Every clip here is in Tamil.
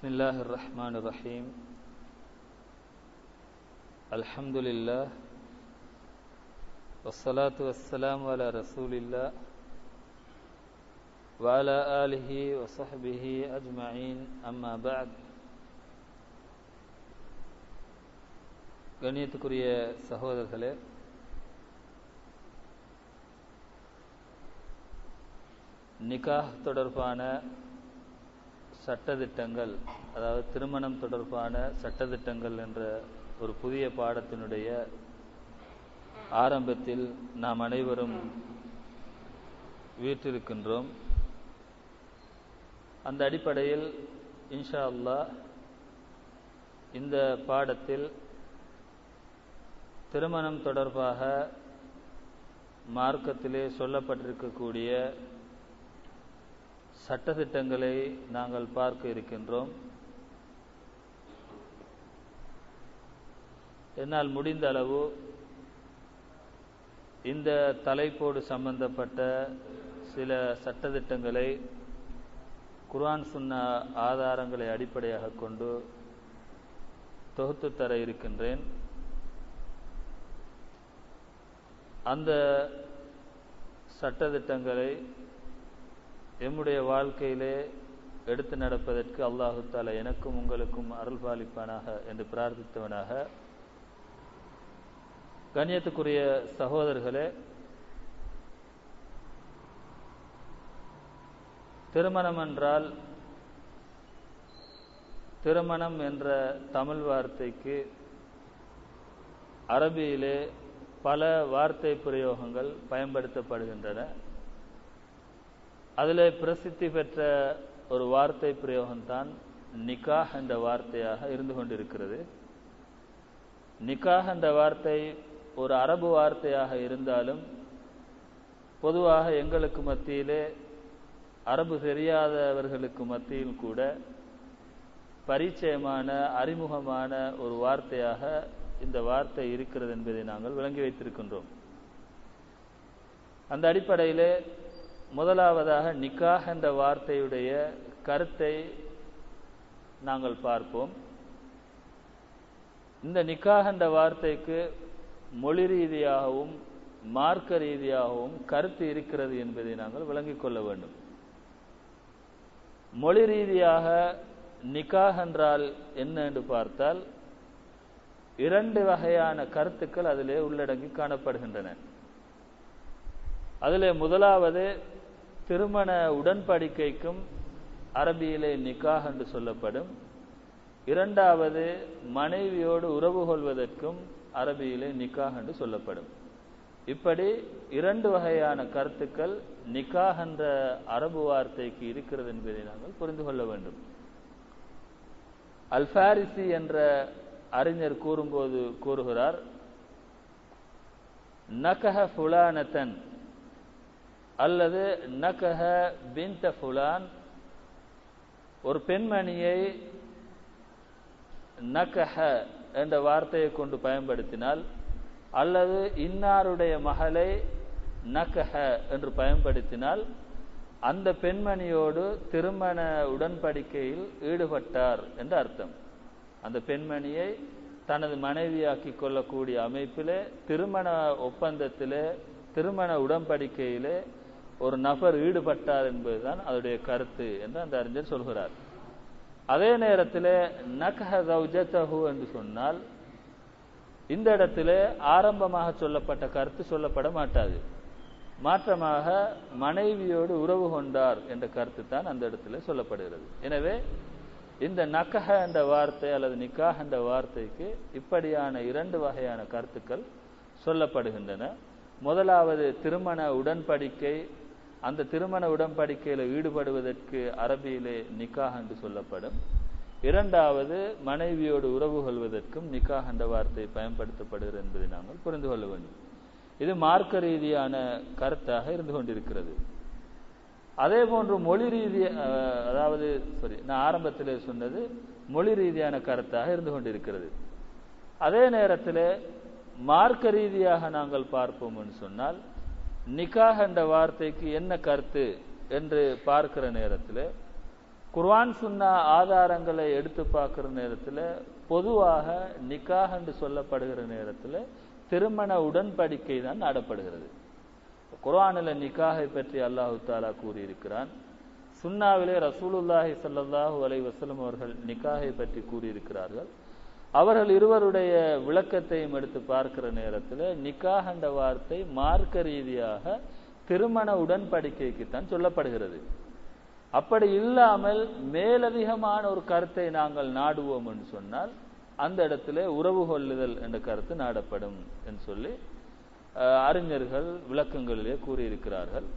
بسم الله الرحمن الرحيم الحمد لله والصلاة والسلام على رسول الله وعلى آله وصحبه أجمعين أما بعد கண்ணியத்துக்குரிய சகோதரர்களே நிகாஹ் தொடர்பான சட்டதிட்டங்கள் அதாவது திருமணம் தொடர்பான சட்டதிட்டங்கள் என்ற ஒரு புதிய பாடத்தினுடைய ஆரம்பத்தில் நாம் அனைவரும் வீற்றிருக்கின்றோம். அந்த அடிப்படையில் இன்ஷா அல்லாஹ் இந்த பாடத்தில் திருமணம் தொடர்பாக மார்க்கத்திலே சொல்லப்பட்டிருக்கக்கூடிய சட்டத்திட்டங்களை நாங்கள் பார்க்க இருக்கின்றோம். என்னால் முடிந்த அளவு இந்த தலைப்போடு சம்பந்தப்பட்ட சில சட்டத்திட்டங்களை குர்ஆன் சுன்ன ஆதாரங்களை அடிப்படையாக கொண்டு தொகுத்து தர இருக்கின்றேன். அந்த சட்டத்திட்டங்களை எம்முடைய வாழ்க்கையிலே எடுத்து நடப்பதற்கு அல்லாஹு தாலா எனக்கும் உங்களுக்கும் அருள் பாலிப்பானாக என்று பிரார்த்தித்தவனாக. கண்ணியத்துக்குரிய சகோதரர்களே திருமணம் என்றால் திருமணம் என்ற தமிழ் வார்த்தைக்கு அரபியிலே பல வார்த்தை பிரயோகங்கள் பயன்படுத்தப்படுகின்றன. அதில் பிரசித்தி பெற்ற ஒரு வார்த்தை பிரயோகம்தான் நிக்காஹ் என்ற வார்த்தையாக இருந்து கொண்டிருக்கிறது. நிக்காஹ் என்ற வார்த்தை ஒரு அரபு வார்த்தையாக இருந்தாலும் பொதுவாக எங்களுக்கு மத்தியிலே அரபு தெரியாதவர்களுக்கு மத்தியில் கூட பரிச்சயமான அறிமுகமான ஒரு வார்த்தையாக இந்த வார்த்தை இருக்கிறது என்பதை நாங்கள் விளங்கி வைத்திருக்கின்றோம். அந்த அடிப்படையிலே முதலாவதாக நிக்காஹ் என்ற வார்த்தையுடைய கருத்தை நாங்கள் பார்ப்போம். இந்த நிக்காஹ் என்ற வார்த்தைக்கு மொழி ரீதியாகவும் மார்க்க ரீதியாகவும் கருத்து இருக்கிறது என்பதை நாங்கள் விளங்கிக் கொள்ள வேண்டும். மொழி ரீதியாக நிக்காஹ் என்றால் என்ன என்று பார்த்தால் இரண்டு வகையான கருத்துக்கள் அதிலே உள்ளடங்கி காணப்படுகின்றன. அதிலே முதலாவது திருமண உடன்படிக்கைக்கும் அரபியிலே நிக்காஹ் என்று சொல்லப்படும். இரண்டாவது மனைவியோடு உறவு கொள்வதற்கும் அரபியிலே நிக்காஹ் என்று சொல்லப்படும். இப்படி இரண்டு வகையான கருத்துக்கள் நிக்காஹ் என்ற அரபு வார்த்தைக்கு இருக்கிறது என்பதை நாங்கள் புரிந்து கொள்ள வேண்டும். அல்பாரிசி என்ற அறிஞர் கூறும்போது கூறுகிறார் நகஹ ஃபுலானத்தன் அல்லது நகஹ பிந்த ஃபுலான் ஒரு பெண்மணியை நகஹ என்ற வார்த்தையை கொண்டு பயன்படுத்தினால் அல்லது இன்னாருடைய மகளை நகஹ என்று பயன்படுத்தினால் அந்த பெண்மணியோடு திருமண உடன்படிக்கையில் ஈடுபட்டார் என்று அர்த்தம். அந்த பெண்மணியை தனது மனைவியாக்கி கொள்ளக்கூடிய அமைப்பிலே திருமண ஒப்பந்தத்திலே திருமண உடன்படிக்கையிலே ஒரு நபர் ஈடுபட்டார் என்பதுதான் அதனுடைய கருத்து என்று அந்த அறிஞர் சொல்கிறார். அதே நேரத்தில் நகஹு என்று சொன்னால் இந்த இடத்துல ஆரம்பமாக சொல்லப்பட்ட கருத்து சொல்லப்பட மாட்டாது. மாற்றமாக மனைவியோடு உறவு கொண்டார் என்ற கருத்து தான் அந்த இடத்துல சொல்லப்படுகிறது. எனவே இந்த நக்கஹ என்ற வார்த்தை அல்லது நிக்காஹ் என்ற வார்த்தைக்கு இப்படியான இரண்டு வகையான கருத்துக்கள் சொல்லப்படுகின்றன. முதலாவது திருமண உடன்படிக்கை அந்த திருமண உடன்படிக்கையில் ஈடுபடுவதற்கு அரபியிலே நிக்காஹ் என்று சொல்லப்படும். இரண்டாவது மனைவியோடு உறவு கொள்வதற்கும் நிக்காஹ் என்ற வார்த்தை பயன்படுத்தப்படுகிறது என்பதை நாங்கள் புரிந்து கொள்ள வேண்டும். இது மார்க்க ரீதியான கருத்தாக இருந்து கொண்டிருக்கிறது. அதே போன்று மொழி ரீதிய அதாவது சாரி நான் ஆரம்பத்தில் சொன்னது மொழி ரீதியான கருத்தாக இருந்து கொண்டிருக்கிறது. அதே நேரத்தில் மார்க்க ரீதியாக நாங்கள் பார்ப்போம் என்று சொன்னால் நிக்காஹ் என்ற வார்த்தைக்கு என்ன கருத்து என்று பார்க்கிற நேரத்தில் குர்வான் சுன்னா ஆதாரங்களை எடுத்து பார்க்குற நேரத்தில் பொதுவாக நிக்காஹ் என்று சொல்லப்படுகிற நேரத்தில் திருமண உடன்படிக்கை தான் நாடப்படுகிறது. குர்ஆனில் நிக்காகை பற்றி அல்லாஹு தாலா கூறியிருக்கிறான். சுன்னாவிலே ரசூலுல்லாஹி சல்லாஹூ அலை வசலம் அவர்கள் நிக்காகை பற்றி கூறியிருக்கிறார்கள். அவர்கள் இருவருடைய விளக்கத்தையும் எடுத்து பார்க்கிற நேரத்தில் நிக்காஹ் என்ற வார்த்தை மார்க்க ரீதியாக திருமண உடன்படிக்கைக்கு தான் சொல்லப்படுகிறது. அப்படி இல்லாமல் மேலதிகமான ஒரு கருத்தை நாங்கள் நாடுவோம் என்று சொன்னால் அந்த இடத்துல உறவு கொள்ளுதல் என்ற கருத்து நாடப்படும் என்று சொல்லி அறிஞர்கள் விளக்கங்களிலே கூறியிருக்கிறார்கள்.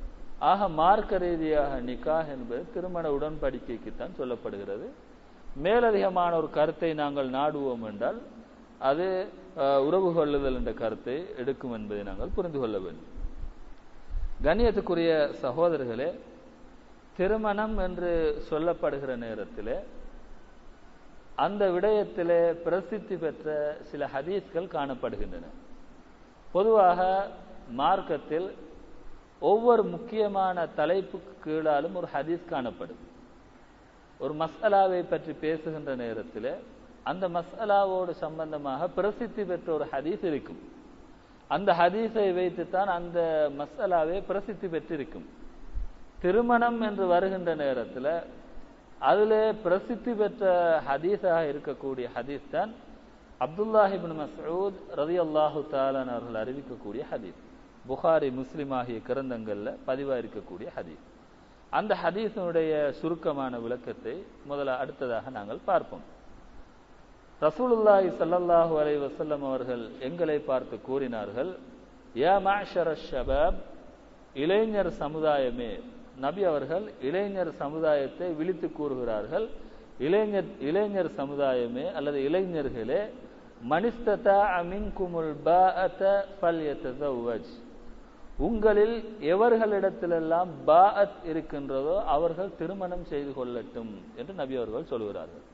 ஆக மார்க்க ரீதியாக நிக்காஹ் என்பது திருமண உடன்படிக்கைக்கு தான் சொல்லப்படுகிறது. மேலதிகமான ஒரு கருத்தை நாங்கள் நாடுவோம் என்றால் அது உறவு கொள்ளுதல் என்ற கருத்தை எடுக்கும் என்பதை நாங்கள் புரிந்து கொள்ள வேண்டும். கண்ணியத்துக்குரிய சகோதரர்களே திருமணம் என்று சொல்லப்படுகிற நேரத்திலே அந்த விடயத்திலே பிரசித்தி பெற்ற சில ஹதீஸ்கள் காணப்படுகின்றன. பொதுவாக மார்க்கத்தில் ஒவ்வொரு முக்கியமான தலைப்புக்கு கீழாலும் ஒரு ஹதீஸ் காணப்படும். ஒரு மசாலாவை பற்றி பேசுகின்ற நேரத்தில் அந்த மசாலாவோடு சம்பந்தமாக பிரசித்தி பெற்ற ஒரு ஹதீஸ் இருக்கும். அந்த ஹதீஸை வைத்துத்தான் அந்த மசாலாவை பிரசித்தி பெற்றிருக்கும். திருமணம் என்று வருகின்ற நேரத்தில் அதில் பிரசித்தி பெற்ற ஹதீஸாக இருக்கக்கூடிய ஹதீஸ் தான் அப்துல்லாஹிபின் மசூத் ரதி அல்லாஹு தாலான் அவர்கள் அறிவிக்கக்கூடிய ஹதீஸ். புகாரி முஸ்லிம் ஆகிய கிரந்தங்களில் பதிவாக இருக்கக்கூடிய ஹதீஸ். அந்த ஹதீஸனுடைய சுருக்கமான விளக்கத்தை முதல்ல அடுத்ததாக நாங்கள் பார்ப்போம். ரசூலுல்லாஹி சல்லல்லாஹு அலை வசல்லம் அவர்கள் எங்களை பார்த்து கூறினார்கள் யா மாஷர ஷபாப் இளைஞர் சமுதாயமே. நபி அவர்கள் இளைஞர் சமுதாயத்தை விழித்து கூறுகிறார்கள் இளைஞர் இளைஞர் சமுதாயமே அல்லது இளைஞர்களே மனிஸ்ததா மின்குமுல் பாஅத ஃபல்யதஸவ்வஜ். உங்களில் எவர்களிடத்திலெல்லாம் பாஅத் இருக்கின்றதோ அவர்கள் திருமணம் செய்து கொள்ளட்டும் என்று நபி அவர்கள் சொல்கிறார்கள்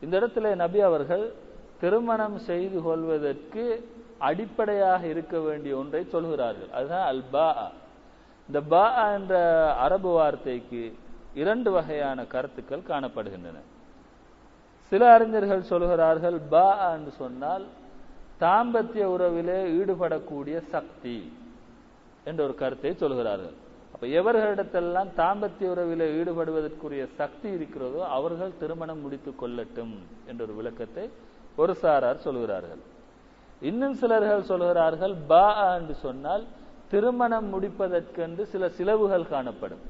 இந்த இடத்துல நபி அவர்கள் திருமணம் செய்து கொள்வதற்கு அடிப்படையாக இருக்க வேண்டிய ஒன்றை சொல்கிறார்கள் அதுதான் அல் பா இந்த பா என்ற அரபு வார்த்தைக்கு இரண்டு வகையான கருத்துக்கள் காணப்படுகின்றன. சில அறிஞர்கள் சொல்கிறார்கள் பா என்று சொன்னால் தாம்பத்திய உறவிலே ஈடுபடக்கூடிய சக்தி. என்ற ஒரு கருத்தை சொல்கிறார்கள். அப்ப எவர்களிடத்தெல்லாம் தாம்பத்திய உறவில் ஈடுபடுவதற்குரிய சக்தி இருக்கிறதோ அவர்கள் திருமணம் முடித்துக் கொள்ளட்டும் என்ற ஒரு விளக்கத்தை ஒரு சாரார் சொல்கிறார்கள். இன்னும் சிலர்கள் சொல்கிறார்கள் பா என்று சொன்னால் திருமணம் முடிப்பதற்கென்று சில சிலவுகள் காணப்படும்.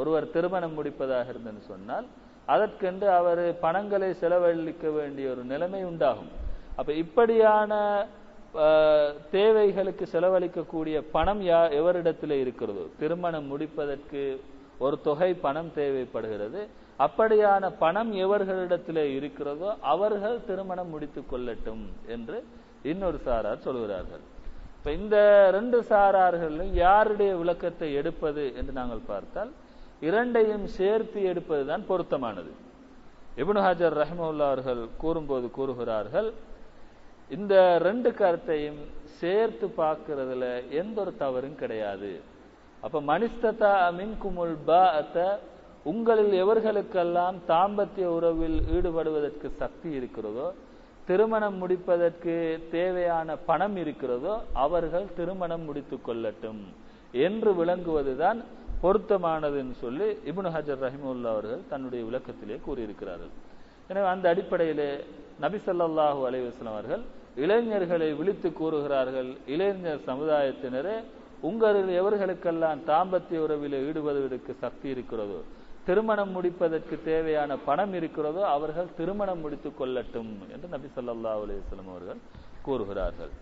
ஒருவர் திருமணம் முடிப்பதாக இருந்தன்னு சொன்னால் அதற்கென்று அவர் பணங்களை செலவழிக்க வேண்டிய ஒரு நிலைமை உண்டாகும். அப்ப இப்படியான தேவைகளுக்கு செலவழிக்கக்கூடிய பணம் யா எவரிடத்தில் இருக்கிறதோ திருமணம் முடிப்பதற்கு ஒரு தொகை பணம் தேவைப்படுகிறது. அப்படியான பணம் எவர்களிடத்தில் இருக்கிறதோ அவர்கள் திருமணம் முடித்துக் கொள்ளட்டும் என்று இன்னொரு சாரார் சொல்கிறார்கள். இப்ப இந்த ரெண்டு சாரார்களும் யாருடைய விளக்கத்தை எடுப்பது என்று நாங்கள் பார்த்தால் இரண்டையும் சேர்த்து எடுப்பதுதான் பொருத்தமானது. இப்னு ஹஜர் ரஹ்மவுல்லா அவர்கள் கூறும்போது கூறுகிறார்கள் இந்த ரெண்டு கருத்தையும் சேர்த்து பார்க்கறதுல எந்த ஒரு தவறும் கிடையாது. அப்ப மனிஸ்ததா அமின் குமுல் பாஅத்த உங்களில் எவர்களுக்கெல்லாம் தாம்பத்திய உறவில் ஈடுபடுவதற்கு சக்தி இருக்கிறதோ திருமணம் முடிப்பதற்கு தேவையான பணம் இருக்கிறதோ அவர்கள் திருமணம் முடித்துக் கொள்ளட்டும் என்று விளங்குவதுதான் பொருத்தமானதுன்னு சொல்லி இபுன் ஹஜர் ரஹிமுல்லா அவர்கள் தன்னுடைய விளக்கத்திலே கூறியிருக்கிறார்கள். எனவே அந்த அடிப்படையிலே நபி ஸல்லல்லாஹு அலைவாஸ்லாம் அவர்கள் இளைஞர்களை விழித்து கூறுகிறார்கள். இளைஞர் சமுதாயத்தினரே உங்களில் எவர்களுக்கெல்லாம் தாம்பத்திய உறவில் ஈடுபடுவதற்கு சக்தி இருக்கிறதோ திருமணம் முடிப்பதற்கு தேவையான பணம் இருக்கிறதோ அவர்கள் திருமணம் முடித்துக் கொள்ளட்டும் என்று நபி சொல்லா அலைஹி அவர்கள் கூறுகிறார்கள்.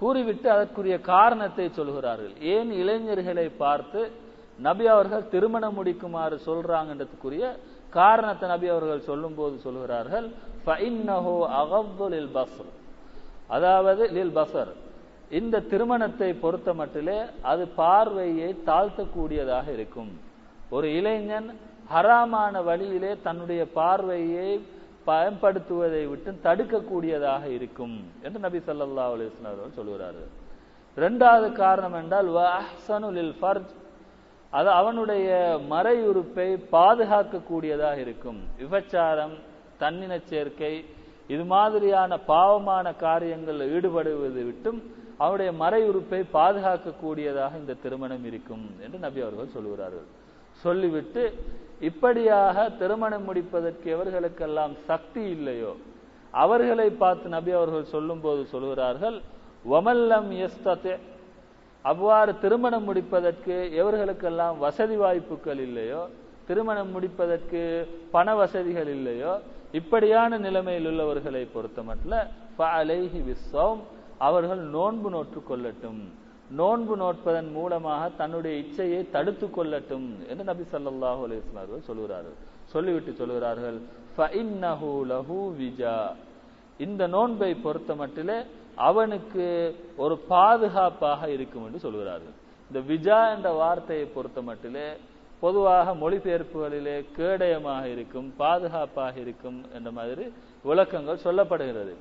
கூறிவிட்டு அதற்குரிய காரணத்தை சொல்கிறார்கள். ஏன் இளைஞர்களை பார்த்து நபி அவர்கள் திருமணம் முடிக்குமாறு சொல்றாங்கன்றதுக்குரிய காரணத்தை நபி அவர்கள் சொல்லும் போது சொல்கிறார்கள் பஸ்ர் அதாவது லில் பசர் இந்த திருமணத்தை பொறுத்த மட்டிலே அது பார்வையை தாழ்த்தக்கூடியதாக இருக்கும். ஒரு இளைஞன் ஹராமான வழியிலே தன்னுடைய பார்வையை பயன்படுத்துவதை விட்டு தடுக்கக்கூடியதாக இருக்கும் என்று நபி சல்லா அலிஸ்லாம் சொல்கிறார்கள் ரெண்டாவது காரணம் என்றால் அது அவனுடைய மறையுறுப்பை பாதுகாக்கக்கூடியதாக இருக்கும். விபச்சாரம் தன்னினச் சேர்க்கை இது மாதிரியான பாவமான காரியங்களில் ஈடுபடுவது விட்டும் அவனுடைய மறையுறுப்பை பாதுகாக்கக்கூடியதாக இந்த திருமணம் இருக்கும் என்று நபி அவர்கள் சொல்லுகிறார்கள். சொல்லிவிட்டு இப்படியாக திருமணம் முடிப்பதற்கு எவர்களுக்கெல்லாம் சக்தி இல்லையோ? அவர்களை பார்த்து நபி அவர்கள் சொல்லும்போது சொல்கிறார்கள் வமல்லம் எஸ்தத்தே அவ்வாறு திருமணம் முடிப்பதற்கு எவர்களுக்கெல்லாம் வசதி வாய்ப்புகள் இல்லையோ திருமணம் முடிப்பதற்கு பண வசதிகள் இல்லையோ இப்படியான நிலைமையில் உள்ளவர்களை பொறுத்தமட்டில் விஸ்வம் அவர்கள் நோன்பு நோற்று கொள்ளட்டும். நோன்பு நோட்பதன் மூலமாக தன்னுடைய இச்சையை தடுத்து கொள்ளட்டும் என்று நபி ஸல்லல்லாஹு அலைஹி சொல்லுகிறார்கள். சொல்கிறார்கள் சொல்லிவிட்டு சொல்கிறார்கள் லஹு விஜா. இந்த நோன்பை பொறுத்த மட்டிலே அவனுக்கு ஒரு பாதுகாப்பாக இருக்கும் என்று சொல்கிறார்கள். இந்த விஜா என்ற வார்த்தையை பொறுத்த மட்டிலே பொதுவாக மொழிபெயர்ப்புகளிலே கேடயமாக இருக்கும் பாதுகாப்பாக இருக்கும் என்ற மாதிரி விளக்கங்கள் சொல்லப்படுகிறது.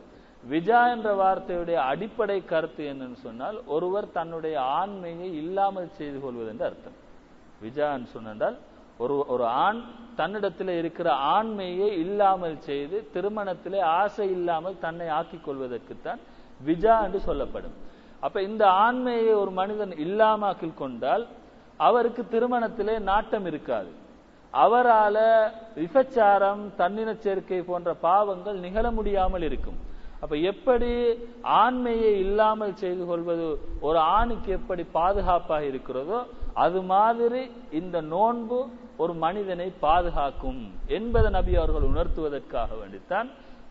விஜா என்ற வார்த்தையுடைய அடிப்படை கருத்து என்னன்னு சொன்னால் ஒருவர் தன்னுடைய ஆண்மையை இல்லாமல் செய்து கொள்வது என்று அர்த்தம். விஜான்னு சொன்னால் ஒரு ஒரு ஆண் தன்னிடத்தில் இருக்கிற ஆண்மையை இல்லாமல் செய்து திருமணத்திலே ஆசை இல்லாமல் தன்னை ஆக்கிக் கொள்வதற்குத்தான் விஜா என்று சொல்லப்படும். அப்ப இந்த ஆண்மையை ஒரு மனிதன் இல்லாமாக்கில் கொண்டால் அவருக்கு திருமணத்திலே நாட்டம் இருக்காது. அவரால விபச்சாரம் தன்னின சேர்க்கை போன்ற பாவங்கள் நிகழ முடியாமல் இருக்கும். அப்ப எப்படி ஆண்மையை இல்லாமல் செய்து கொள்வது ஒரு ஆணுக்கு எப்படி பாதுகாப்பாக இருக்கிறதோ அது மாதிரி இந்த நோன்பு ஒரு மனிதனை பாதுகாக்கும் என்பதை நபி அவர்கள் உணர்த்துவதற்காக வேண்டித்தான்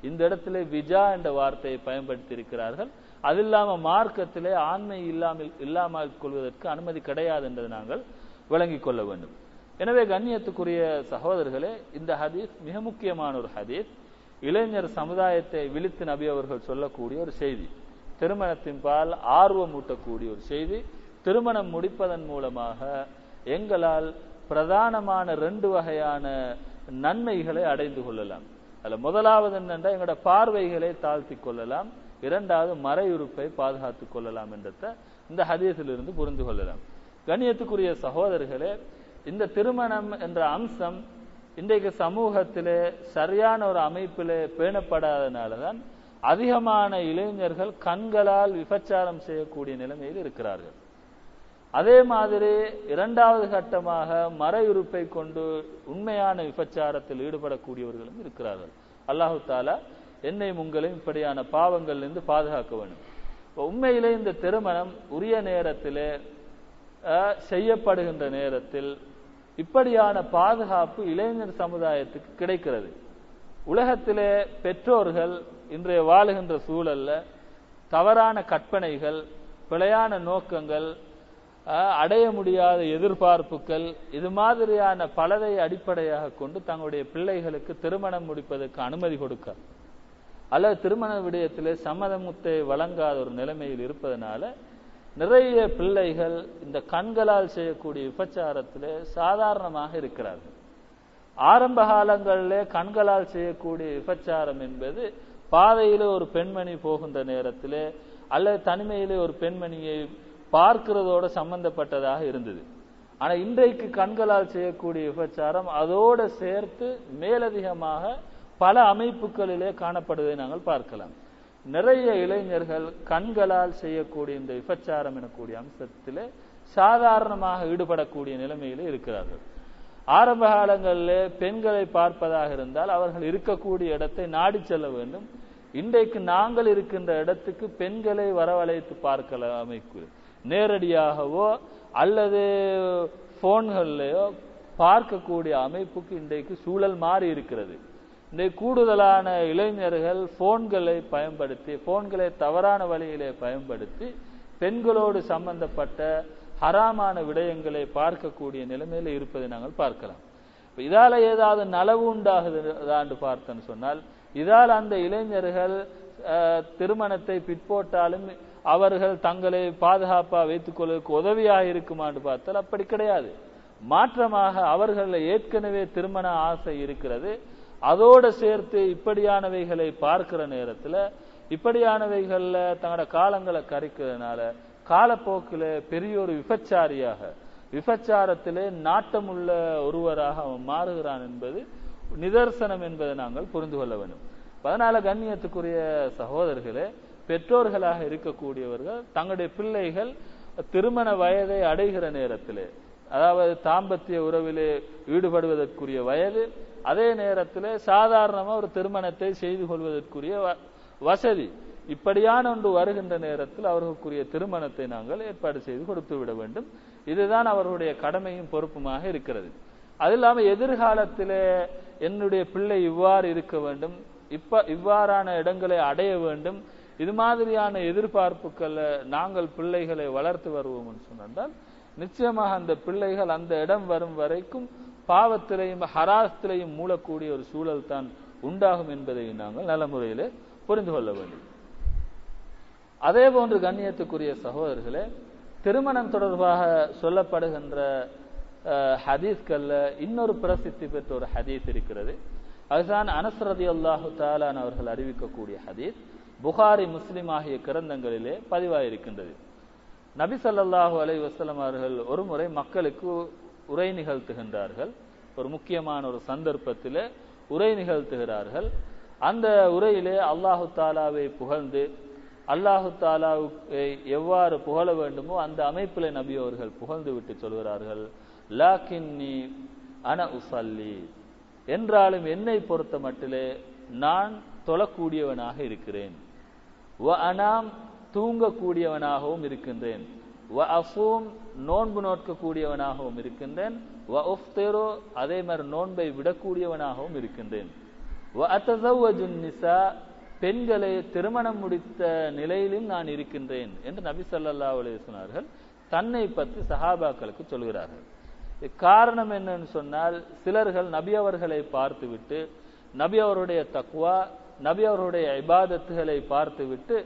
இந்த இடத்துல விஜா என்ற வார்த்தையை பயன்படுத்தி இருக்கிறார்கள் அது இல்லாம மார்க்கத்திலே ஆண்மை இல்லாமல் இல்லாமல் கொள்வதற்கு அனுமதி கிடையாது என்பதை நாங்கள் விளங்கிக் கொள்ள வேண்டும். எனவே கண்ணியத்துக்குரிய சகோதரர்களே இந்த ஹதீஸ் மிக முக்கியமான ஒரு ஹதீஸ். இளைஞர் சமுதாயத்தை விழித்து நபி அவர்கள் சொல்லக்கூடிய ஒரு செய்தி. திருமணத்தின் பால் ஆர்வம் ஊட்டக்கூடிய ஒரு செய்தி. திருமணம் முடிப்பதன் மூலமாக எங்களால் பிரதானமான ரெண்டு வகையான நன்மைகளை அடைந்து கொள்ளலாம். அதுல முதலாவது என்னென்றா எங்களோட பார்வைகளை தாழ்த்தி கொள்ளலாம். இரண்டாவது மறையுறுப்பை பாதுகாத்துக் கொள்ளலாம் என்றத இந்த ஹதீஸிலிருந்து புரிந்து கொள்ளலாம். கண்ணியத்துக்குரிய சகோதரர்களே இந்த திருமணம் என்ற அம்சம் இன்றைக்கு சமூகத்திலே சரியான ஒரு அமைப்பிலே பேணப்படாதனாலதான் அதிகமான இளைஞர்கள் கண்களால் விபச்சாரம் செய்யக்கூடிய நிலைமையில் இருக்கிறார்கள். அதே மாதிரி இரண்டாவது கட்டமாக மறையுறுப்பை கொண்டு உண்மையான விபச்சாரத்தில் ஈடுபடக்கூடியவர்களும் இருக்கிறார்கள். அல்லாஹு தாலா என்னையும் உங்களையும் இப்படியான பாவங்கள்லேருந்து பாதுகாக்க வேண்டும். இப்போ உண்மையிலே இந்த திருமணம் உரிய நேரத்திலே செய்யப்படுகின்ற நேரத்தில் இப்படியான பாதுகாப்பு இளைஞர் சமுதாயத்துக்கு கிடைக்கிறது. உலகத்திலே பெற்றோர்கள் இன்றைய வாழுகின்ற சூழல்ல தவறான கற்பனைகள் பிழையான நோக்கங்கள் அடைய முடியாத எதிர்பார்ப்புகள் இது மாதிரியான பலதை அடிப்படையாக கொண்டு தங்களுடைய பிள்ளைகளுக்கு திருமணம் முடிப்பதற்கு அனுமதி கொடுக்க. அல்லது திருமண விடயத்திலே சம்மதமுத்தை வழங்காத ஒரு நிலைமையில் இருப்பதனால நிறைய பிள்ளைகள் இந்த கண்களால் செய்யக்கூடிய விபச்சாரத்திலே சாதாரணமாக இருக்கிறார்கள். ஆரம்ப காலங்களிலே கண்களால் செய்யக்கூடிய விபச்சாரம் என்பது பாதையிலே ஒரு பெண்மணி போகின்ற நேரத்திலே அல்லது தனிமையிலே ஒரு பெண்மணியை பார்க்கிறதோட சம்பந்தப்பட்டதாக இருந்தது. ஆனா இன்றைக்கு கண்களால் செய்யக்கூடிய விபச்சாரம் அதோட சேர்த்து மேலதிகமாக பல அமைப்புகளிலே காணப்படுவதை நாங்கள் பார்க்கலாம். நிறைய இளைஞர்கள் கண்களால் செய்யக்கூடிய இந்த விபச்சாரம் எனக்கூடிய அம்சத்திலே சாதாரணமாக ஈடுபடக்கூடிய நிலைமையிலே இருக்கிறார்கள். ஆரம்ப காலங்களிலே பெண்களை பார்ப்பதாக இருந்தால் அவர்கள் இருக்கக்கூடிய இடத்தை நாடி செல்ல வேண்டும். இன்றைக்கு நாங்கள் இருக்கின்ற இடத்துக்கு பெண்களை வரவழைத்து பார்க்கல அமைப்பு நேரடியாகவோ அல்லது போன்கள்லையோ பார்க்கக்கூடிய அமைப்புக்கு இன்றைக்கு சூழல் மாறி இருக்கிறது. இன்றைக்கு கூடுதலான இளைஞர்கள் போன்களை பயன்படுத்தி போன்களை தவறான வழியிலே பயன்படுத்தி பெண்களோடு சம்பந்தப்பட்ட ஹராமான விடயங்களை பார்க்கக்கூடிய நிலைமையில் இருப்பதை நாங்கள் பார்க்கலாம். இதால் ஏதாவது நலவு உண்டாகுதான்னு பார்த்தேன்னு சொன்னால் இதால் அந்த இளைஞர்கள் திருமணத்தை பிற்போட்டாலும் அவர்கள் தங்களை பாதுகாப்பா வைத்துக் கொள்வதற்கு உதவியாக இருக்குமான்னு பார்த்தால் அப்படி கிடையாது. மாற்றமாக அவர்கள் ஏற்கனவே திருமண ஆசை இருக்கிறது. அதோடு சேர்த்து இப்படியானவைகளை பார்க்கிற நேரத்தில் இப்படியானவைகளில் தங்களோட காலங்களை கரைக்கிறதுனால காலப்போக்கில் பெரிய ஒரு விபச்சாரியாக விபச்சாரத்திலே நாட்டமுள்ள ஒருவராக அவன் மாறுகிறான் என்பது நிதர்சனம் என்பதை நாங்கள் புரிந்து கொள்ள வேண்டும். அதனால கண்ணியத்துக்குரிய சகோதரர்களே பெற்றோர்களாக இருக்கக்கூடியவர்கள் தங்களுடைய பிள்ளைகள் திருமண வயதை அடைகிற நேரத்திலே அதாவது தாம்பத்திய உறவிலே ஈடுபடுவதற்குரிய வயது அதே நேரத்தில் சாதாரணமாக ஒரு திருமணத்தை செய்து கொள்வதற்குரிய வ- வசதி. இப்படியான ஒன்று வருகின்ற நேரத்தில் அவர்களுக்குரிய திருமணத்தை நாங்கள் ஏற்பாடு செய்து கொடுத்து விட வேண்டும். இதுதான் அவர்களுடைய கடமையும் பொறுப்புமாக இருக்கிறது. அது இல்லாமல் எதிர்காலத்திலே என்னுடைய பிள்ளை இவ்வாறு இருக்க வேண்டும். இப்ப இவ்வாறான இடங்களை அடைய வேண்டும். இது மாதிரியான எதிர்பார்ப்புகளை நாங்கள் பிள்ளைகளை வளர்த்து வருவோம் என்று சொன்னால் நிச்சயமாக அந்த பிள்ளைகள் அந்த இடம் வரும் வரைக்கும் பாவத்திலையும் ஹராசத்திலையும் மூலக்கூடிய ஒரு சூழல் தான் உண்டாகும் என்பதை நாங்கள் நல்ல முறையில் புரிந்து கொள்ள வேண்டும். அதே போன்று கண்ணியத்துக்குரிய சகோதரர்களே திருமணம் தொடர்பாக சொல்லப்படுகின்ற அஹ், ஹதீஸ்கள்ல இன்னொரு பிரசித்தி பெற்ற ஒரு ஹதீஸ் இருக்கிறது. அதுதான் அனஸ்ரதி அல்லாஹு தாலான் அவர்கள் அறிவிக்கக்கூடிய ஹதீஸ். புகாரி முஸ்லிம் ஆகிய கிரந்தங்களிலே பதிவாயிருக்கின்றது. நபி ஸல்லல்லாஹு அலை வசலம் அவர்கள் ஒரு முறை மக்களுக்கு உரை நிகழ்த்துகின்றார்கள். ஒரு முக்கியமான ஒரு சந்தர்ப்பத்தில் உரை நிகழ்த்துகிறார்கள். அந்த உரையிலே அல்லாஹு தாலாவை புகழ்ந்து அல்லாஹு தாலாவுக்கு எவ்வாறு புகழ வேண்டுமோ அந்த அமைப்பில் நபி அவர்கள் புகழ்ந்து விட்டு சொல்கிறார்கள். லாக்கின்னி அன உசல்லி என்றாலும் என்னை பொறுத்த மட்டிலே நான் தொழக்கூடியவனாக இருக்கிறேன். வ அனாம் தூங்கக்கூடியவனாகவும் இருக்கின்றேன். வ அஃபூம் நோன்பு நோட்கக்கூடியவனாகவும் இருக்கின்றேன். வ உஃப்திரு அதே மாதிரி நோன்பை விடக்கூடியவனாகவும் இருக்கின்றேன். வ அத்தஸவ்வஜு நிசா பெண்களை திருமணம் முடித்த நிலையிலும் நான் இருக்கின்றேன். என்று நபி சொல்லல்லா சொன்னார்கள் தன்னை பற்றி சஹாபாக்களுக்கு சொல்கிறார்கள். காரணம் என்னன்னு சொன்னால் சிலர்கள் நபி அவர்களை பார்த்துவிட்டு நபி அவருடைய தக்குவா நபி அவர்களுடைய இபாதத்துகளை பார்த்துவிட்டு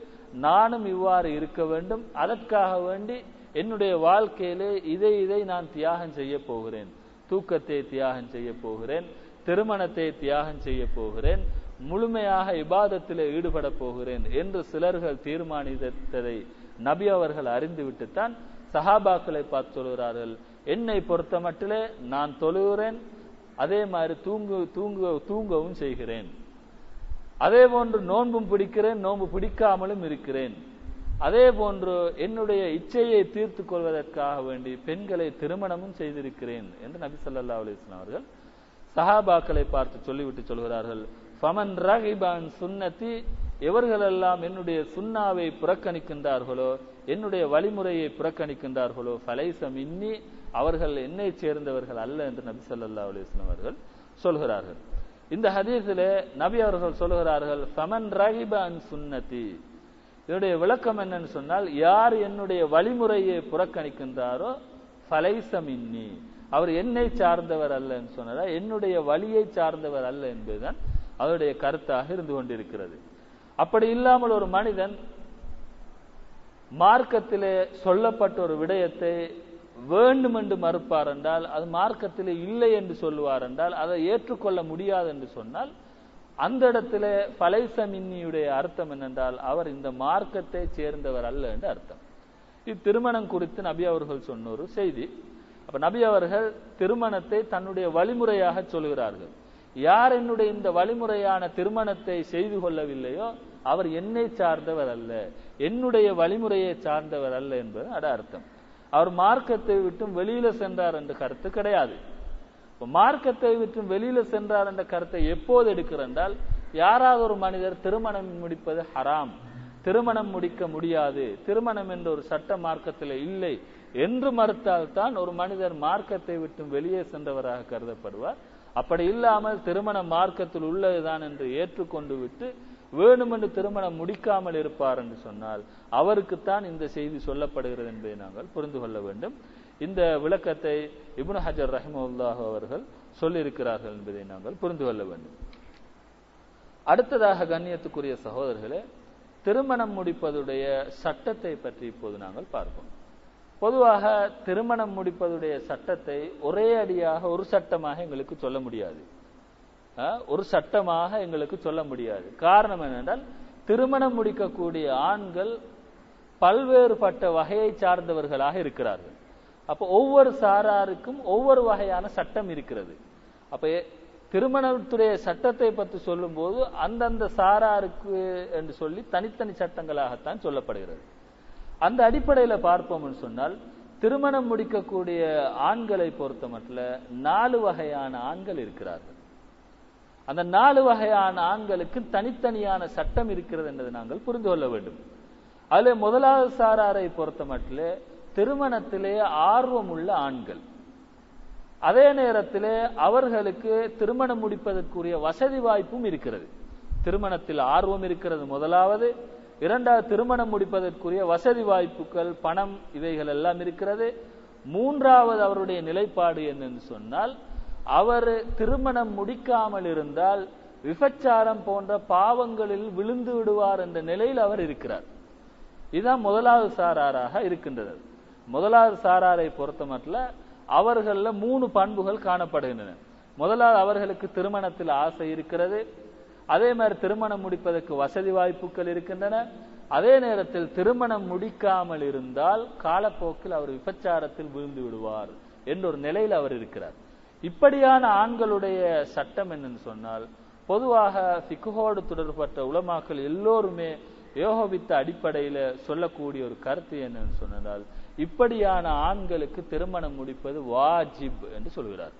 நானும் இவ்வாறு இருக்க வேண்டும் அதற்காக வேண்டி என்னுடைய வாழ்க்கையிலே இதை இதை நான் தியாகம் செய்ய போகிறேன். தூக்கத்தை தியாகம் செய்ய போகிறேன் திருமணத்தை தியாகம் செய்ய போகிறேன் முழுமையாக இபாதத்திலே ஈடுபட போகிறேன் என்று சிலர்கள் தீர்மானித்ததை நபி அவர்கள் அறிந்துவிட்டுத்தான் சஹாபாக்களை பார்த்து சொல்கிறார்கள். என்னை பொறுத்த மட்டிலே நான் தொழுகிறேன் அதே மாதிரி தூங்கு தூங்க தூங்கவும் செய்கிறேன். அதே போன்று நோன்பும் பிடிக்கிறேன் நோன்பு பிடிக்காமலும் இருக்கிறேன். அதே போன்று என்னுடைய இச்சையை தீர்த்து கொள்வதற்காக வேண்டி பெண்களை திருமணமும் செய்திருக்கிறேன் என்று நபி ஸல்லல்லாஹு அலிஸ்லாம் அவர்கள் சஹாபாக்களை பார்த்து சொல்லிவிட்டு சொல்கிறார்கள். ஃபமன் ரஹிபான் சுன்னதி எவர்களெல்லாம் என்னுடைய சுன்னாவை புறக்கணிக்கின்றார்களோ என்னுடைய வழிமுறையை புறக்கணிக்கின்றார்களோ ஃபலைசம் இன்னி அவர்கள் என்னை சேர்ந்தவர்கள் அல்ல என்று நபி ஸல்லல்லாஹு அலிஸ்லாம் அவர்கள் சொல்கிறார்கள். இந்த ஹதீஸிலே நபி அவர்கள் சொல்கிறார்கள் ஃபமன் அன் சுன்னதி இதனுடைய விளக்கம் என்னன்னு சொன்னால் யார் என்னுடைய வழிமுறையை புறக்கணிக்கின்றாரோ ஃபலைசமின்னி அவர் என்னை சார்ந்தவர் அல்லன்னு சொன்னதா என்னுடைய வழியை சார்ந்தவர் அல்ல என்பதுதான் அவருடைய கருத்தாக இருந்து கொண்டிருக்கிறது. அப்படி இல்லாமல் ஒரு மனிதன் மார்க்கத்திலே சொல்லப்பட்ட ஒரு விடயத்தை வேண்டும் என்று மறுப்பார் என்றால் அது மார்க்கத்திலே இல்லை என்று சொல்லுவார் என்றால் அதை ஏற்றுக்கொள்ள முடியாது என்று சொன்னால் அந்த இடத்துல பலைசமின்னியுடைய அர்த்தம் என்னென்றால் அவர் இந்த மார்க்கத்தை சேர்ந்தவர் அல்ல என்று அர்த்தம். இத்திருமணம் குறித்து நபி அவர்கள் சொன்ன ஒரு செய்தி. அப்ப நபி அவர்கள் திருமணத்தை தன்னுடைய வழிமுறையாக சொல்கிறார்கள். யார் என்னுடைய இந்த வழிமுறையான திருமணத்தை செய்து கொள்ளவில்லையோ அவர் என்னை சார்ந்தவர் அல்ல. என்னுடைய வழிமுறையை சார்ந்தவர் அல்ல என்பது அட அர்த்தம். அவர் மார்க்கத்தை விட்டும் வெளியில சென்றார் என்ற கருத்து கிடையாது. மார்க்கத்தை விட்டும் வெளியில சென்றார் என்ற கருத்தை எப்போது எடுக்கிற என்றால் யாராவது ஒரு மனிதர் திருமணம் முடிப்பது ஹராம். திருமணம் முடிக்க முடியாது. திருமணம் என்ற ஒரு சட்ட மார்க்கத்தில் இல்லை என்று மறுத்தால் தான் ஒரு மனிதர் மார்க்கத்தை விட்டும் வெளியே சென்றவராக கருதப்படுவார். அப்படி இல்லாமல் திருமண மார்க்கத்தில் உள்ளதுதான் என்று ஏற்றுக்கொண்டு விட்டு வேணுமென்று திருமணம் முடிக்காமல் இருப்பார் என்று சொன்னால் அவருக்குத்தான் இந்த செய்தி சொல்லப்படுகிறது என்பதை நாங்கள் புரிந்து கொள்ள வேண்டும். இந்த விளக்கத்தை இபுன் ஹஜர் ரஹிமுல்லாஹ் அவர்கள் சொல்லியிருக்கிறார்கள் என்பதை நாங்கள் புரிந்து கொள்ள வேண்டும். அடுத்ததாக கண்ணியத்துக்குரிய சகோதரர்களே திருமணம் முடிப்பதுடைய சட்டத்தை பற்றி இப்போது நாங்கள் பார்ப்போம். பொதுவாக திருமணம் முடிப்பதுடைய சட்டத்தை ஒரே அடியாக ஒரு சட்டமாக எங்களுக்கு சொல்ல முடியாது. ஒரு சட்டமாக எங்களுக்கு சொல்ல முடியாது. காரணம் என்னென்றால் திருமணம் முடிக்கக்கூடிய ஆண்கள் பல்வேறுபட்ட வகையை சார்ந்தவர்களாக இருக்கிறார்கள். அப்போ ஒவ்வொரு சாராருக்கும் ஒவ்வொரு வகையான சட்டம் இருக்கிறது. அப்போ திருமணத்துடைய சட்டத்தை பற்றி சொல்லும்போது அந்தந்த சாராருக்கு என்று சொல்லி தனித்தனி சட்டங்களாகத்தான் சொல்லப்படுகிறது. அந்த அடிப்படையில் பார்ப்போம்னு சொன்னால் திருமணம் முடிக்கக்கூடிய ஆண்களை பொறுத்த மட்டும் நாலு வகையான ஆண்கள் இருக்கிறார்கள். அந்த நாலு வகையான ஆண்களுக்கு தனித்தனியான சட்டம் இருக்கிறது என்பதை நாங்கள் புரிந்து கொள்ள வேண்டும். அதுல முதலாவது சாராரை பொறுத்த மட்டும் திருமணத்திலே ஆர்வம் உள்ள ஆண்கள். அதே நேரத்தில் அவர்களுக்கு திருமணம் முடிப்பதற்குரிய வசதி வாய்ப்பும் இருக்கிறது. திருமணத்தில் ஆர்வம் இருக்கிறது முதலாவது. இரண்டாவது திருமணம் முடிப்பதற்குரிய வசதி வாய்ப்புகள் பணம் இவைகள் எல்லாம் இருக்கிறது. மூன்றாவது அவருடைய நிலைப்பாடு என்னன்னு சொன்னால் அவர் திருமணம் முடிக்காமல் இருந்தால் விபச்சாரம் போன்ற பாவங்களில் விழுந்து விடுவார் என்ற நிலையில் அவர் இருக்கிறார். இதுதான் முதலாவது சாராராக இருக்கின்றது. முதலாவது சாராரை பொறுத்த மட்டும் அவர்களில் மூணு பண்புகள் காணப்படுகின்றன. முதலாவது அவர்களுக்கு திருமணத்தில் ஆசை இருக்கிறது. அதே மாதிரி திருமணம் முடிப்பதற்கு வசதி வாய்ப்புகள் இருக்கின்றன. அதே நேரத்தில் திருமணம் முடிக்காமல் இருந்தால் காலப்போக்கில் அவர் விபச்சாரத்தில் விழுந்து விடுவார் என்ற ஒரு நிலையில் அவர் இருக்கிறார். இப்படியான ஆண்களுடைய சட்டம் என்னன்னு சொன்னால் பொதுவாக சிக்குகோடு தொடர்பட்ட உலமாக்கள் எல்லோருமே யோகவித்த அடிப்படையில சொல்லக்கூடிய ஒரு கருத்து என்னன்னு சொன்னால் இப்படியான ஆண்களுக்கு திருமணம் முடிப்பது வாஜிப் என்று சொல்கிறார்.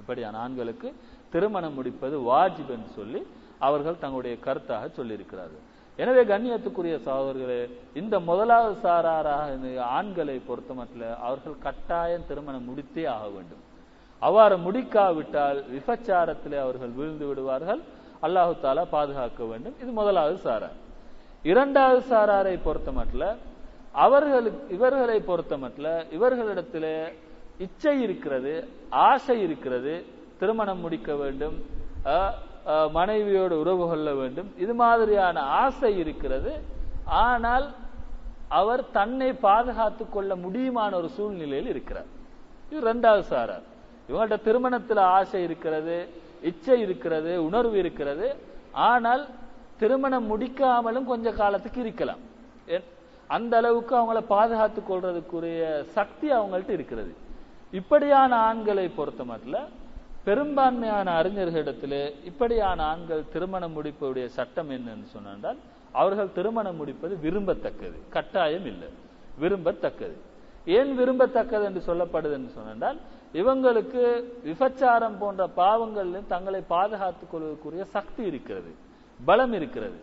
இப்படியான ஆண்களுக்கு திருமணம் முடிப்பது வாஜிப் என்று சொல்லி அவர்கள் தங்களுடைய கருத்தாக சொல்லியிருக்கிறார்கள். எனவே கண்ணியத்துக்குரிய சகோதரர்களே இந்த முதலாவது சாராராக ஆண்களை பொறுத்த மட்டும் அவர்கள் கட்டாயம் திருமணம் முடித்தே ஆக வேண்டும். அவ்வாறு முடிக்காவிட்டால் விபச்சாரத்திலே அவர்கள் வீழ்ந்து விடுவார்கள். அல்லாஹு தாலா பாதுகாக்க வேண்டும். இது முதலாவது சாரார் இரண்டாவது சாராரை பொறுத்த மட்டும் அவர்களுக்கு இவர்களை பொறுத்த மட்டும் இவர்களிடத்திலே இச்சை இருக்கிறது ஆசை இருக்கிறது திருமணம் முடிக்க வேண்டும் மனைவியோடு உறவு கொள்ள வேண்டும் இது மாதிரியான ஆசை இருக்கிறது. ஆனால் அவர் தன்னை பாதுகாத்துக் கொள்ள முடியுமான ஒரு சூழ்நிலையில் இருக்கிறார். இது இரண்டாவது சாரார் இவங்கள்ட்ட திருமணத்துல ஆசை இருக்கிறது இச்சை இருக்கிறது உணர்வு இருக்கிறது. ஆனால் திருமணம் முடிக்காமலும் கொஞ்ச காலத்துக்கு இருக்கலாம். அந்த அளவுக்கு அவங்கள பாதுகாத்துக் கொள்றதுக்குரிய சக்தி அவங்கள்ட்ட இருக்கிறது. இப்படியான ஆண்களை பொறுத்த மட்டும் பெரும்பான்மையான அறிஞர்களிடத்திலே இப்படியான ஆண்கள் திருமணம் முடிப்பதுடைய சட்டம் என்னன்னு சொன்னால் அவர்கள் திருமணம் முடிப்பது விரும்பத்தக்கது கட்டாயம் இல்லை. விரும்பத்தக்கது. ஏன் விரும்பத்தக்கது என்று சொல்லப்படுது என்று சொன்னால் இவங்களுக்கு விபச்சாரம் போன்ற பாவங்களில் தங்களை பாதுகாத்துக் கொள்வதற்குரிய சக்தி இருக்கிறது பலம் இருக்கிறது.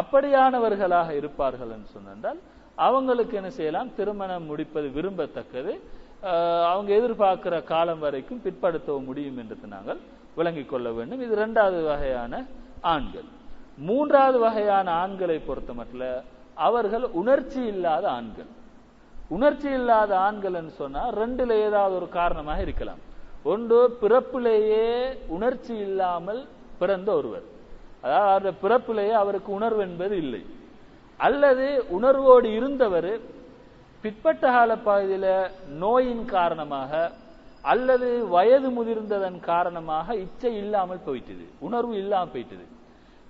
அப்படியானவர்களாக இருப்பார்கள் என்று சொன்னால் அவங்களுக்கு என்ன செய்யலாம்? திருமணம் முடிப்பது விரும்பத்தக்கது. அவங்க எதிர்பார்க்கிற காலம் வரைக்கும் பிற்படுத்தவும் முடியும் என்று நாங்கள் விளங்கிக் கொள்ள வேண்டும். இது இரண்டாவது வகையான ஆண்கள். மூன்றாவது வகையான ஆண்களை பொறுத்த மட்டும் அவர்கள் உணர்ச்சி இல்லாத ஆண்கள். உணர்ச்சி இல்லாத ஆண்கள் என்று சொன்னா ரெண்டுல ஏதாவது ஒரு காரணமாக இருக்கலாம். ஒன்று பிறப்பிலேயே உணர்ச்சி இல்லாமல் பிறந்த ஒருவர். அதாவது அவருடைய பிறப்பிலேயே அவருக்கு உணர்வு என்பது இல்லை. அல்லது உணர்வோடு இருந்தவர் பிற்பட்ட கால பகுதியில நோயின் காரணமாக அல்லது வயது முதிர்ந்ததன் காரணமாக இச்சை இல்லாமல் போயிட்டது. உணர்வு இல்லாமல் போயிட்டது.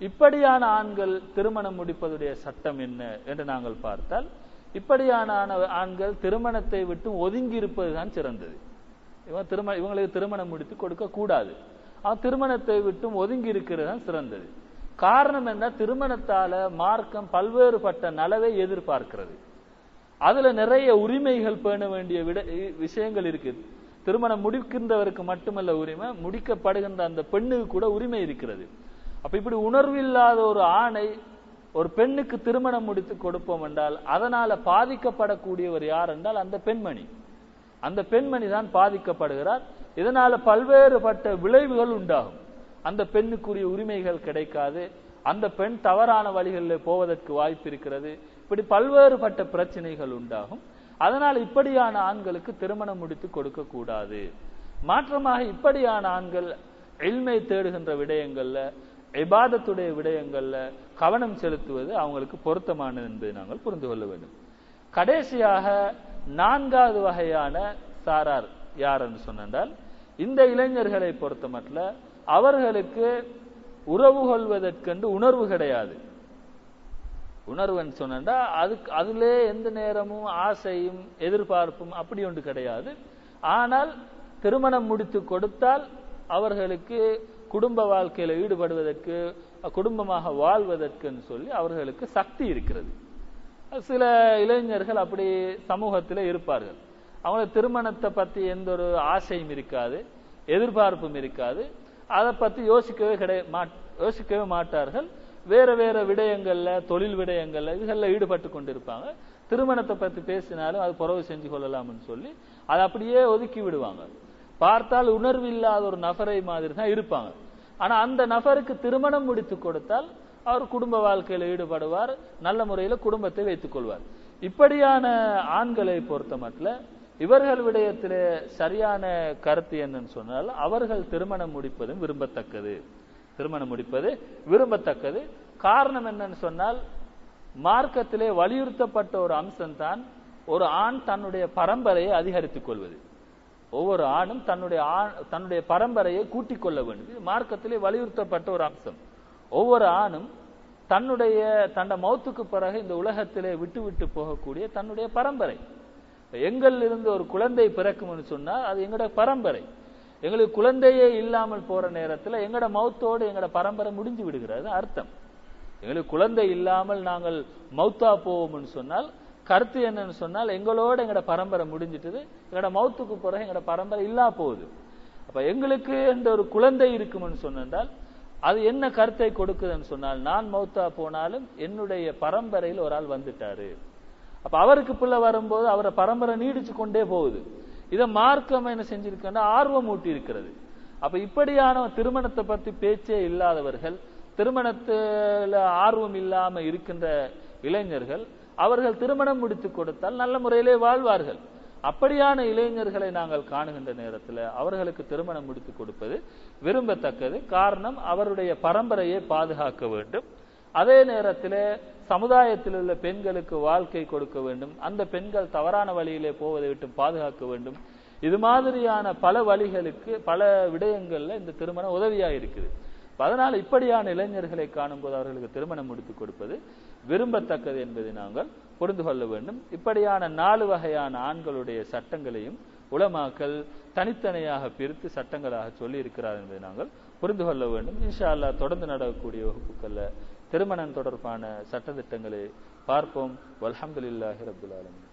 இப்படியான ஆண்கள் திருமணம் முடிப்பதுடைய சட்டம் என்ன என்று நாங்கள் பார்த்தால் இப்படியான ஆண்கள் திருமணத்தை விட்டு ஒதுங்கி இருப்பதுதான் சிறந்தது. இவன் திருமண இவங்களுக்கு திருமணம் முடித்து கொடுக்க கூடாது. அவன் திருமணத்தை விட்டும் ஒதுங்கி இருக்கிறது தான் சிறந்தது. காரணம் என்ன? திருமணத்தால மார்க்கம் பல்வேறுபட்ட நலவை எதிர்பார்க்கிறது. அதுல நிறைய உரிமைகள் பேண வேண்டிய விட விஷயங்கள் இருக்கு திருமணம் முடிக்கின்றவருக்கு மட்டுமல்ல உரிமை முடிக்கப்படுகின்ற அந்த பெண்ணுக்கு கூட உரிமை இருக்கிறது. அப்ப இப்படி உணர்வில்லாத ஒரு ஆணை ஒரு பெண்ணுக்கு திருமணம் முடித்து கொடுப்போம் என்றால் அதனால பாதிக்கப்படக்கூடியவர் யார் என்றால் அந்த பெண்மணி. அந்த பெண்மணி தான் பாதிக்கப்படுகிறார். இதனால பல்வேறுபட்ட விளைவுகள் உண்டாகும். அந்த பெண்ணுக்குரிய உரிமைகள் கிடைக்காது. அந்த பெண் தவறான வழிகளில் போவதற்கு வாய்ப்பு இருக்கிறது. இப்படி பல்வேறுபட்ட பிரச்சனைகள் உண்டாகும். அதனால் இப்படியான ஆண்களுக்கு திருமணம் முடித்து கொடுக்க கூடாது மாற்றமாக இப்படியான ஆண்கள் எல்மை தேடுகின்ற விடயங்கள்ல இபாதத்துடைய விடயங்களில் கவனம் செலுத்துவது அவங்களுக்கு பொருத்தமானது என்பதை நாங்கள் புரிந்து கொள்ள வேண்டும். கடைசியாக நான்காவது வகையான சாரார் யார் என்று சொன்னால் இந்த இளைஞர்களை பொறுத்த மட்டும் அவர்களுக்கு உறவு கொள்வதற்கென்று உணர்வு கிடையாது. உணர்வுன்னு சொன்னா அதுக்கு அதிலே எந்த நேரமும் ஆசையும் எதிர்பார்ப்பும் அப்படி ஒன்று கிடையாது. ஆனால் திருமணம் முடித்து கொடுத்தால் அவர்களுக்கு குடும்ப வாழ்க்கையில ஈடுபடுவதற்கு குடும்பமாக வாழ்வதற்குன்னு சொல்லி அவர்களுக்கு சக்தி இருக்கிறது. சில இளைஞர்கள் அப்படி சமூகத்தில் இருப்பார்கள். அவங்களுக்கு திருமணத்தை பத்தி எந்த ஒரு ஆசையும் இருக்காது எதிர்பார்ப்பும் இருக்காது. அதை பத்தி யோசிக்கவே கிடை மாட்- யோசிக்கவே மாட்டார்கள். வேற வேற விடயங்கள்ல தொழில் விடயங்கள்ல இதுகளில் ஈடுபட்டு கொண்டிருப்பாங்க. திருமணத்தை பத்தி பேசினாலும் அது புறவு செஞ்சு கொள்ளலாம்னு சொல்லி அதை அப்படியே ஒதுக்கி விடுவாங்க. பார்த்தால் உணர்வு இல்லாத ஒரு நபரை மாதிரி தான் இருப்பாங்க. ஆனா அந்த நபருக்கு திருமணம் முடித்து கொடுத்தால் அவர் குடும்ப வாழ்க்கையில ஈடுபடுவார் நல்ல முறையில குடும்பத்தை வைத்துக் கொள்வார். இப்படியான ஆண்களை பொறுத்த மட்டும் இவர்கள் விடயத்திலே சரியான கருத்து என்னன்னு சொன்னால் அவர்கள் திருமணம் முடிப்பதும் விரும்பத்தக்கது. திருமணம் முடிப்பது விரும்பத்தக்கது. காரணம் என்னன்னு சொன்னால் மார்க்கத்திலே வலியுறுத்தப்பட்ட ஒரு அம்சம்தான் ஒரு ஆண் தன்னுடைய பரம்பரையை அதிகரித்துக் கொள்வது. ஒவ்வொரு ஆணும் தன்னுடைய ஆண் தன்னுடைய பரம்பரையை கூட்டிக் கொள்ள வேண்டும். இது மார்க்கத்திலே வலியுறுத்தப்பட்ட ஒரு அம்சம். ஒவ்வொரு ஆணும் தன்னுடைய தண்ட மௌத்துக்கு பிறகு இந்த உலகத்திலே விட்டு விட்டு போகக்கூடிய தன்னுடைய பரம்பரை. எங்கள் இருந்து ஒரு குழந்தை பிறக்கும்னு சொன்னால் அது எங்களோட பரம்பரை. எங்களுக்கு குழந்தையே இல்லாமல் போற நேரத்தில் எங்களோட மௌத்தோடு எங்களோட பரம்பரை முடிஞ்சு விடுகிறது. அர்த்தம். எங்களுக்கு குழந்தை இல்லாமல் நாங்கள் மௌத்தா போவோம்னு சொன்னால் கருத்து என்னன்னு சொன்னால் எங்களோட எங்களோட பரம்பரை முடிஞ்சிட்டது எங்களோட மௌத்துக்கு பிறகு எங்களோட பரம்பரை இல்லா போகுது. அப்ப எங்களுக்கு என்ற ஒரு குழந்தை இருக்கும்னு சொன்னால் அது என்ன கருத்தை கொடுக்குதுன்னு சொன்னால் நான் மௌத்தா போனாலும் என்னுடைய பரம்பரையில் ஒரு ஆள் வந்துட்டாரு. அப்ப அவருக்கு பிள்ளை வரும்போது அவரை பரம்பரை நீடிச்சு கொண்டே போகுது. இதை மார்க்கம் என்ன செஞ்சிருக்கன்னா ஆர்வம் ஊட்டி இருக்கிறது அப்ப இப்படியான திருமணத்தை பத்தி பேச்சே இல்லாதவர்கள் திருமணத்துல ஆர்வம் இல்லாம இருக்கின்ற இளைஞர்கள் அவர்கள் திருமணம் முடித்து கொடுத்தால் நல்ல முறையிலே வாழ்வார்கள். அப்படியான இளைஞர்களை நாங்கள் காணுகின்ற நேரத்தில் அவர்களுக்கு திருமணம் முடித்து கொடுப்பது விரும்பத்தக்கது. காரணம் அவருடைய பரம்பரையை பாதுகாக்க வேண்டும். அதே நேரத்தில் சமுதாயத்தில் உள்ள பெண்களுக்கு வாழ்க்கை கொடுக்க வேண்டும். அந்த பெண்கள் தவறான வழியிலே போவதை விட்டு பாதுகாக்க வேண்டும். இது மாதிரியான பல வழிகளுக்கு பல விடயங்கள்ல இந்த திருமணம் உதவியாக இருக்குது அதனால் இப்படியான இளைஞர்களை காணும்போது அவர்களுக்கு திருமணம் முடித்து கொடுப்பது விரும்பத்தக்கது என்பதை நாங்கள் புரிந்து கொள்ள வேண்டும். இப்படியான நாலு வகையான ஆண்களுடைய சட்டங்களையும் உலமாக்கல் தனித்தனியாக பிரித்து சட்டங்களாக சொல்லி இருக்கிறார் என்பதை நாங்கள் புரிந்து கொள்ள வேண்டும். இன்ஷா அல்லா தொடர்ந்து நடக்கக்கூடிய வகுப்புகளில் திருமணம் தொடர்பான சட்டத்திட்டங்களை பார்ப்போம். அலமதுல்லாஹி ரபுல் ஆலமின்.